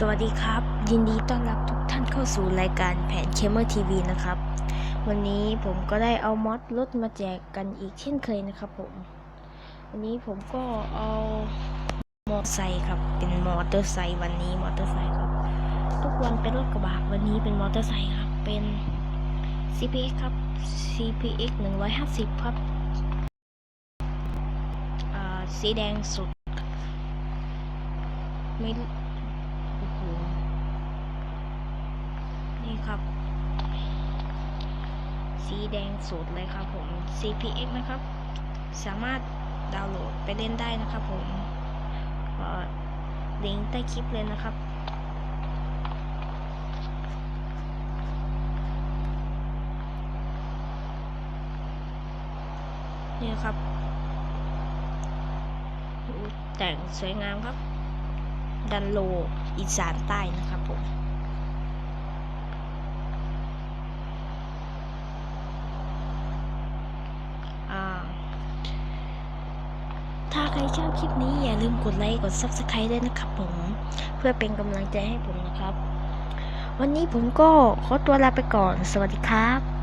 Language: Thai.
สวัสดีครับ ยินดีต้อนรับทุกท่านเข้าสู่รายการแผนเคมเมอร์ทีวีนะครับ วันนี้ผมก็ได้เอามอดรถมาแจกกันอีกเช่นเคยนะครับผม วันนี้ผมก็เอามอเตอร์ไซค์ครับ เป็นมอเตอร์ไซค์วันนี้มอเตอร์ไซค์ครับ ทุกวันเป็นรถกระบะวันนี้เป็นมอเตอร์ไซค์ครับ เป็น CPX ครับ CPX 150 ครับอ่าสีแดงสุดไม่โอ้โหนี่ ครับ สีแดงสดเลยครับผม CPX นะครับ สามารถดาวน์โหลดไปเล่นได้นะครับผมก็ลิงก์ใต้คลิปเลยนะครับนี่ครับ แต่งสวยงามครับ ดันโลอีสานใต้นะครับผม อ่า ถ้าใครชอบคลิปนี้อย่าลืมกดไลค์ กด Subscribe ด้วยนะครับผม เพื่อเป็นกำลังใจให้ผมนะครับ วันนี้ผมก็ขอตัวลาไปก่อน สวัสดีครับ